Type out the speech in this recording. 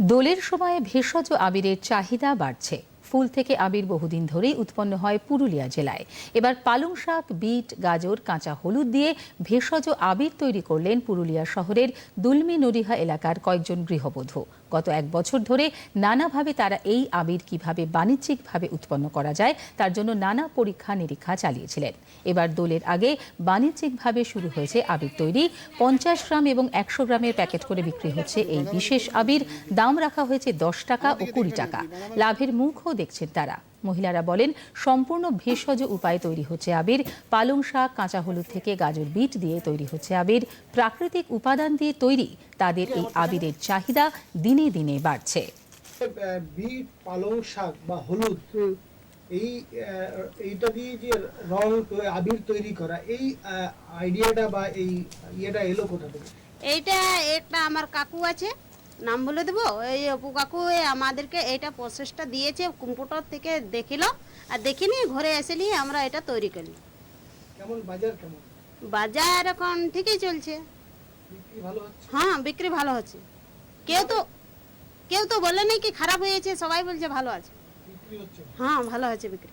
দোলের সময়ে ভেষজ আবিরের চাহিদা বাড়ছে। ফুল থেকে আবির বহুদিন ধরেই উৎপন্ন হয় পুরুলিয়া জেলায়। এবার পালং শাক, বিট, গাজর, কাঁচা হলুদ দিয়ে ভেষজ আবির তৈরি করলেন পুরুলিয়া শহরের দুলমি নরিহা এলাকার কয়েকজন গৃহবধূ। গত এক বছর ধরে নানাভাবে তারা এই আবির কীভাবে বাণিজ্যিকভাবে উৎপন্ন করা যায়, তার জন্য নানা পরীক্ষা নিরীক্ষা চালিয়েছিলেন। এবার দোলের আগে বাণিজ্যিকভাবে শুরু হয়েছে আবির তৈরি। পঞ্চাশ গ্রাম এবং একশো গ্রামের প্যাকেট করে বিক্রি হচ্ছে এই বিশেষ আবির। দাম রাখা হয়েছে দশ টাকা ও কুড়ি টাকা। লাভের মুখও দেখছেন তারা। মহিলারা বলেন সম্পূর্ণ ভেষজ উপায়ে তৈরি হচ্ছে আবির। পালং শাক কাঁচা হলুদ থেকে গাজর বিট দিয়ে তৈরি হচ্ছে আবির। প্রাকৃতিক উপাদান দিয়ে তৈরি তাদের এই আবিরের চাহিদা দিনে দিনে বাড়ছে। বিট পালং শাক বা হলুদ এই এইটা দিয়ে যে রং আবির তৈরি করা এই আইডিয়াটা বা এই ইয়েটা এলো কোথা থেকে? এইটা একটা আমার কাকু আছে। নাম বলে দেবো? এই অপু কাকু আমাদেরকে এইটা প্রসেসটা দিয়েছে কম্পিউটার থেকে দেখিল। আর দেখিনি ঘরে এসে নিয়ে আমরা এটা তৈরি করি। কেমন? বাজার কেমন? বাজার এখন ঠিকই চলছে। হ্যাঁ বিক্রি ভালো হচ্ছে। কেউ তো কেউ তো বলে নাই কি খারাপ হয়েছে সবাই বলছে ভালো আছে। হ্যাঁ ভালো আছে বিক্রি।